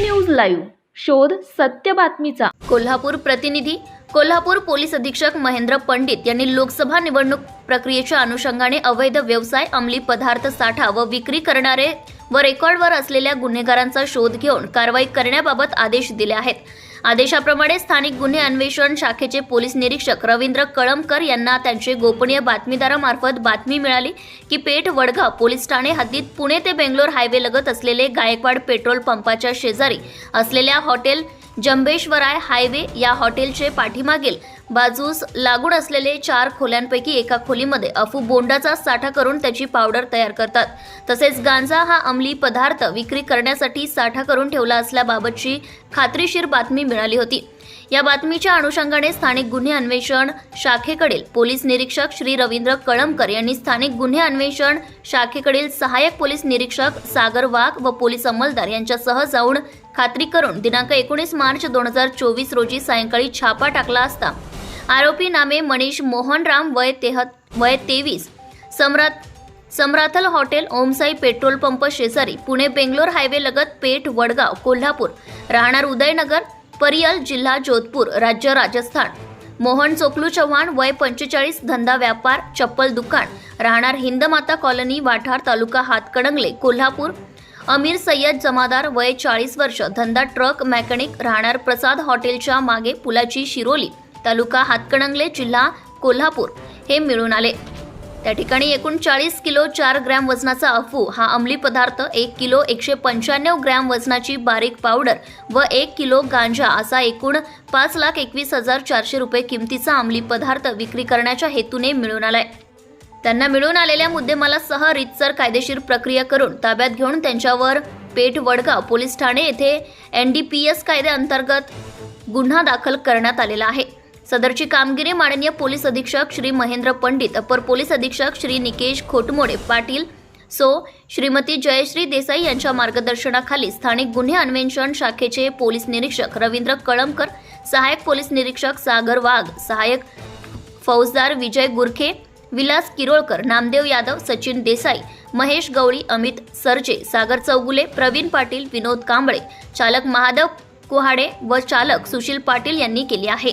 News live शोध सत्य बातमीचा. कोल्हापूर प्रतिनिधी कोल्हापूर पोलीस अधीक्षक महेंद्र पंडित यांनी लोकसभा निवडणूक प्रक्रियेच्या अनुषंगाने अवैध व्यवसाय अंमली पदार्थ साठा व विक्री करणारे व रेकॉर्डवर असलेल्या गुन्हेगारांचा शोध घेऊन कारवाई करण्याबाबत आदेश दिले आहेत. आदेशाप्रमाणे स्थानिक गुन्हे अन्वेषण शाखेचे पोलीस निरीक्षक रवींद्र कळमकर यांना त्यांचे गोपनीय बातमीदारामार्फत बातमी मिळाली की पेठ वडगाव पोलीस ठाणे हद्दीत पुणे ते बेंगलोर हायवे लगत असलेले गायकवाड पेट्रोल पंपाच्या शेजारी असलेल्या हॉटेल जंबेश्वराय हायवे या हॉटेलचे पाठीमागील बाजूस लागून असलेले चार खोल्यांपैकी एका खोलीमध्ये अफू बोंडाचा साठा करून त्याची पावडर तयार करतात. तसेच गांजा हा अंमली पदार्थ विक्री करण्यासाठी साठा करून ठेवला असल्याबाबतची खात्रीशीर बातमी मिळाली होती. या बातमीच्या अनुषंगाने स्थानिक गुन्हे अन्वेषण शाखेकडील पोलीस निरीक्षक श्री रवींद्र कळमकर यांनी स्थानिक गुन्हे अन्वेषण शाखेकडील सहाय्यक पोलीस निरीक्षक सागर वाघ व पोलीस अंमलदार यांच्यासह जाऊन खात्री करून दिनांक एकोणीस मार्च दोन हजार चोवीस रोजी सायंकाळी छापा टाकला असता. आरोपी नामे मनीष मोहनराम वय तेहत वय तेवीस. सम्राट सम्राथल हॉटेल ओमसाई पेट्रोल पंप शेजारी पुणे बेंगलोर हायवे लगत पेठ वडगाव कोल्हापूर राहणार उदयनगर परियल जिल्हा जोधपूर राज्य राजस्थान. मोहन चोकलू चव्हाण वय पंचेचाळीस धंदा व्यापार चप्पल दुकान राहणार हिंदमाता कॉलनी वाठार तालुका हातकणंगले कोल्हापूर. अमीर सय्यद जमादार वय चाळीस वर्ष धंदा ट्रक मेकॅनिक राहणार प्रसाद हॉटेलच्या मागे पुलाची शिरोली. तालुका हातकणंगले जिल्हा कोल्हापूर हे मिळून आले. त्या ठिकाणी एकूण चाळीस किलो चार ग्रॅम वजनाचा अफू हा अंमली पदार्थ एक किलो एकशे पंच्याण्णव ग्रॅम वजनाची बारीक पावडर व एक किलो गांजा असा एकूण पाच लाख एकवीस हजार चारशे रुपये किमतीचा अंमली पदार्थ विक्री करण्याच्या हेतूने मिळून आलाय. त्यांना मिळून आलेल्या मुद्देमालासह रितसर कायदेशीर प्रक्रिया करून ताब्यात घेऊन त्यांच्यावर पेठ वडगाव पोलीस ठाणे येथे एन डी पी एस कायद्याअंतर्गत गुन्हा दाखल करण्यात आलेला आहे. सदरची कामगिरी माननीय पोलीस अधीक्षक श्री महेंद्र पंडित अपर पोलीस अधीक्षक श्री निकेश खोटमोडे पाटील सो श्रीमती जयश्री देसाई यांच्या मार्गदर्शनाखाली स्थानिक गुन्हे अन्वेषण शाखेचे पोलीस निरीक्षक रवींद्र कळमकर सहाय्यक पोलीस निरीक्षक सागर वाघ सहाय्यक फौजदार विजय गुरखे विलास किरोळकर नामदेव यादव सचिन देसाई महेश गवळी अमित सरजे सागर चौगुले प्रवीण पाटील विनोद कांबळे चालक महादेव कुहाडे व चालक सुशील पाटील यांनी केली आहे.